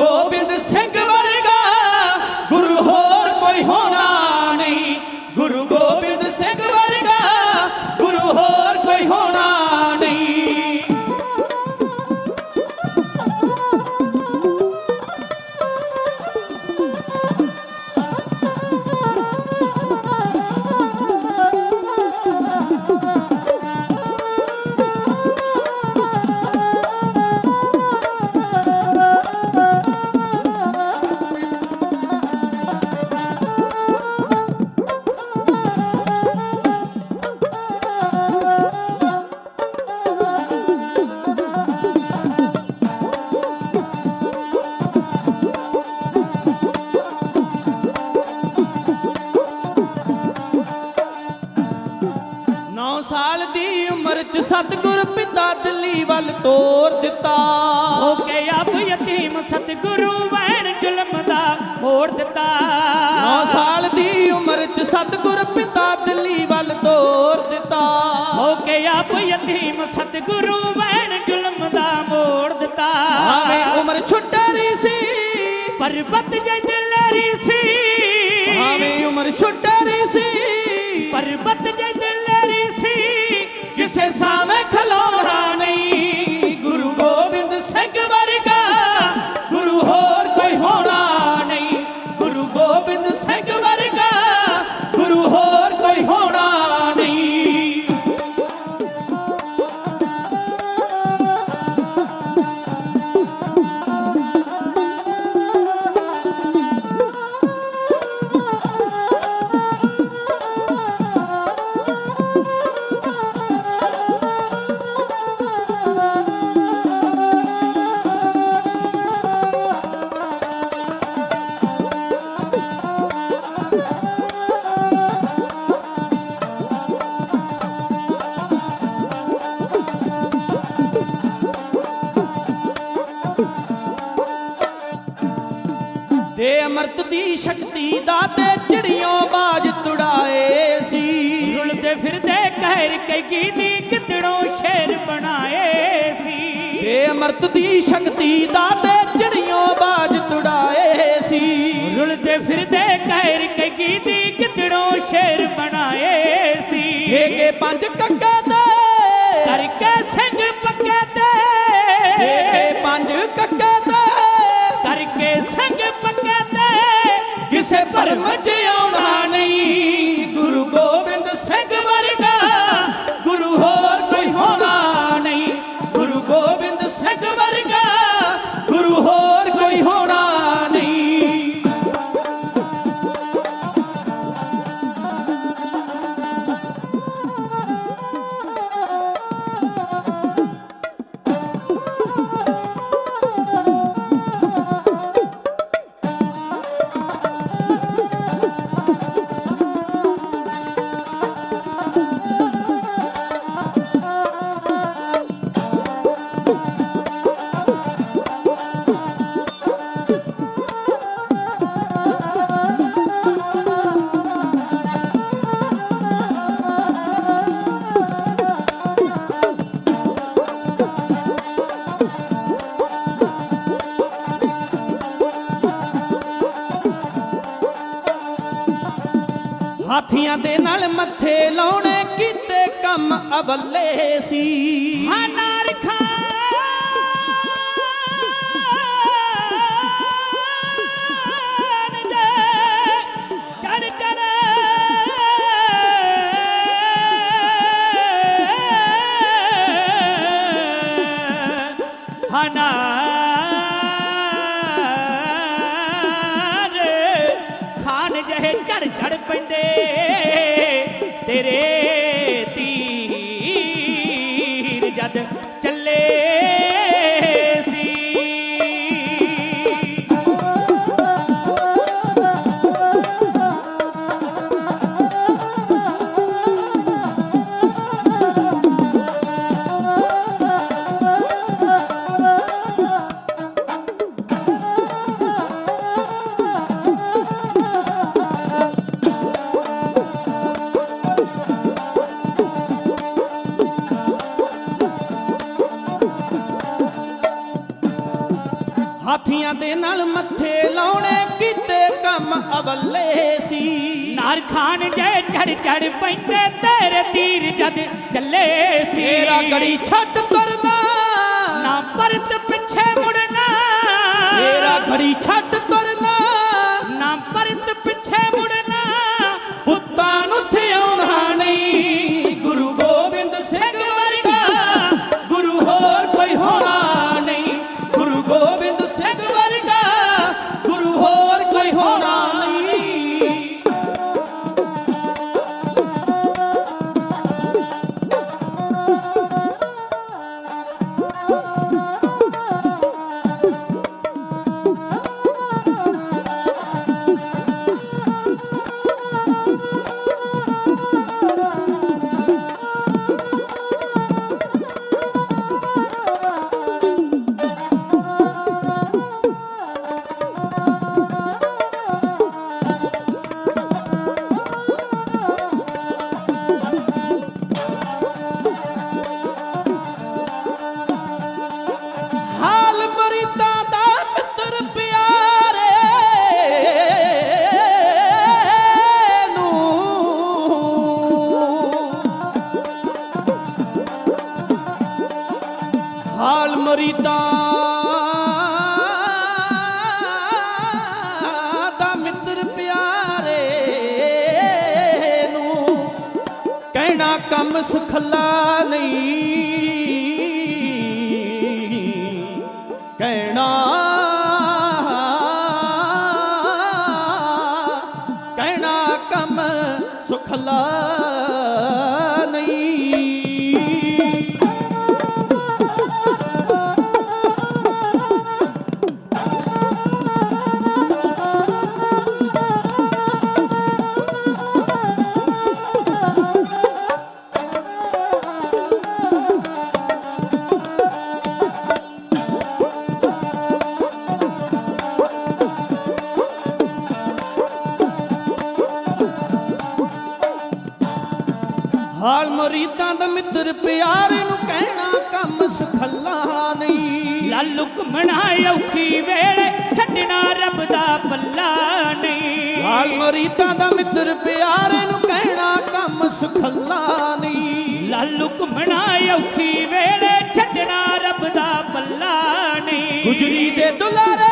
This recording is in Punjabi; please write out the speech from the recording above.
গোবিন্দ ਦੀ ਉਮਰ ਚ ਸਤਿਗੁਰ ਪਿਤਾ ਦਿੱਲੀ ਵੱਲ ਤੋਰ ਦਿੱਤਾ। ਹੋ ਕੇ ਅਬ ਯਤੀਮ ਸਤਿਗੁਰੂ ਵੈਣ ਜ਼ੁਲਮ ਦਾ ਮੋੜ ਦਿੱਤਾ। ਨੌ ਸਾਲ ਦੀ ਉਮਰ ਚ ਸਤਿਗੁਰ ਪਿਤਾ ਦਿੱਲੀ ਵੱਲ ਤੋਰ ਦਿੱਤਾ। ਹੋ ਕੇ ਅਬ ਯਤੀਮ ਸਤਿਗੁਰੂ ਵੈਣ ਜ਼ੁਲਮ ਦਾ ਮੋੜ ਦਿੱਤਾ। ਆਵੇਂ ਉਮਰ ਛੁੱਟਰੀ ਸੀ। ਪਰਬਤ ਜੈ ਦਿਲਰੀ ਸੀ। ਆਵੇਂ ਉਮਰ ਛੁੱਟਰੀ ਅਮਰਤ ਦੀ ਸ਼ਕਤੀ ਦਾ ਤੇ ਚਿੜੀਆਂ ਬਾਜ ਤੁੜਾਏ ਸੀ। ਰੁਲਦੇ ਫਿਰਦੇ ਕਹਿਰ ਕੇ ਗੀਦੀ ਕਿਤੜੋਂ ਸ਼ੇਰ ਬਣਾਏ ਸੀ। ਦੇ ਅਮਰਤ ਦੀ ਸ਼ਕਤੀ ਦਾ ਤੇ ਚਿੜੀਆਂ ਬਾਜ ਤੁੜਾਏ ਸੀ। ਰੁਲਦੇ ਫਿਰਦੇ ਕਹਿਰ ਕੇ ਗੀਦੀ ਕਿਤੜੋਂ ਸ਼ੇਰ ਬਣਾਏ ਸੀ। ਏਕੇ ਪੰਜ ਕੱਕੇ my Hadi ਹਾਥੀਆਂ ਦੇ ਨਾਲ ਮੱਥੇ ਲਾਉਣੇ ਕੀਤੇ ਕੰਮ ਅਵੱਲੇ ਸੀ। ਹਾਨਾਰ ਖਾਨ ਜੇ ਹਨਾਰ ਖਾਨ ਜਹੇ ਝੜ ਝੜ ਪੈਂਦੇ। ਹਾਥੀਆਂ ਦੇ ਨਾਲ ਮੱਥੇ ਲਾਉਣੇ ਕੀਤੇ ਕੰਮ ਅਵੱਲੇ ਸੀ। ਨਾਰ ਖਾਨ ਜੈ ਚੜ ਚੜ ਪੈਂਦੇ ਤੇਰੇ ਤੀਰ ਜਦ ਚੱਲੇ ਸੀ। ਤੇਰਾ ਗੜੀ ਛੱਡ ਤੁਰਨਾ ਨਾ ਪਰਤ ਪਿੱਛੇ ਮੁੜਨਾ। ਤੇਰਾ ਗੜੀ ਛੱਡ ਕੰਮ ਸੁਖਲਾ ਨਹੀਂ। ਕਹਿਣਾ ਕਹਿਣਾ ਕੰਮ ਸੁਖਲਾ ਹਾਲ ਮਰੀਦਾਂ ਦਾ ਮਿੱਤਰ ਪਿਆਰੇ ਨੂੰ ਕਹਿਣਾ ਕੰਮ ਸੁਖੱਲਾ ਨਹੀਂ। ਲਾਲੂ ਘੁੰਮਣਾ ਔਖੀ ਵੇਲੇ ਛੱਡਣਾ ਰੱਬ ਦਾ ਪੱਲਾ ਨਹੀਂ। ਹਾਲ ਮਰੀਦਾਂ ਦਾ ਮਿੱਤਰ ਪਿਆਰੇ ਨੂੰ ਕਹਿਣਾ ਕੰਮ ਸੁਖੱਲਾ ਨਹੀਂ। ਲਾਲੂ ਘੁੰਮਣਾ ਔਖੀ ਵੇਲੇ ਛੱਡਣਾ ਰੱਬ ਦਾ ਪੱਲਾ ਨਹੀਂ। ਗੁਜਰੀ ਦੇ ਦੁਲਾਰੇ